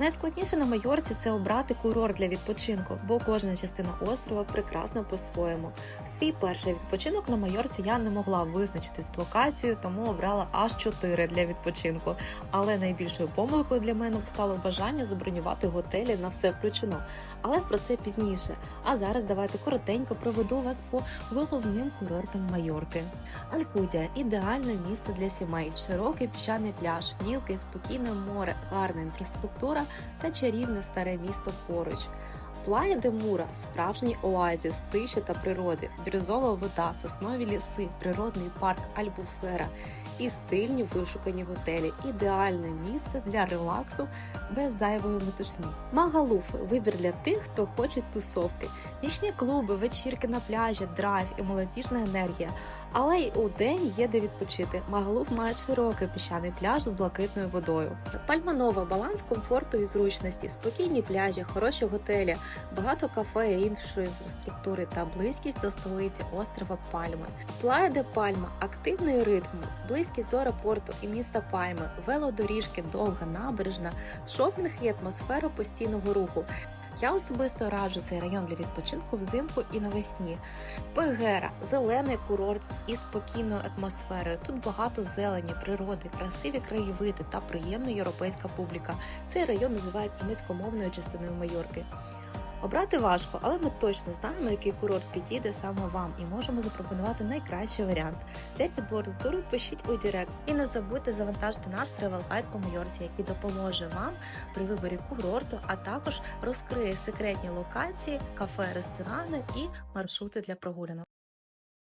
Найскладніше на Майорці це обрати курорт для відпочинку, бо кожна частина острова прекрасна по-своєму. Свій перший відпочинок на Майорці я не могла визначити з локацією, тому обрала аж чотири для відпочинку. Але найбільшою помилкою для мене стало бажання забронювати готелі на все включено. Але про це пізніше. А зараз давайте коротенько проведу вас по головним курортам Майорки. Алькудія ідеальне місто для сімей, широкий піщаний пляж, мілке, спокійне море, гарна інфраструктура та чарівне старе місто поруч. Плая де Мура справжній оазіс тиші та природи, бірюзова вода, соснові ліси, природний парк Альбуфера і стильні вишукані готелі. Ідеальне місце для релаксу без зайвої метушні. Магалуф вибір для тих, хто хоче тусовки, нічні клуби, вечірки на пляжі, драйв і молодіжна енергія. Але й у день є де відпочити. Магалуф має широкий піщаний пляж з блакитною водою. Пальманова баланс комфорту і зручності, спокійні пляжі, хороші готелі, багато кафе і іншої інфраструктури та близькість до столиці острова Пальми. Плая де Пальма активний ритм, близькість до аеропорту і міста Пальми, велодоріжки, довга набережна, шопінг і атмосфера постійного руху. Я особисто раджу цей район для відпочинку взимку і навесні. Пегера зелений курорт із спокійною атмосферою. Тут багато зелені, природи, красиві краєвиди та приємна європейська публіка. Цей район називають німецькомовною частиною Майорки. Обрати важко, але ми точно знаємо, який курорт підійде саме вам, і можемо запропонувати найкращий варіант. Для підбору туру пишіть у Директ. І не забудьте завантажити наш тревел Guide по Майорці, який допоможе вам при виборі курорту, а також розкриє секретні локації, кафе, ресторани і маршрути для прогулянок.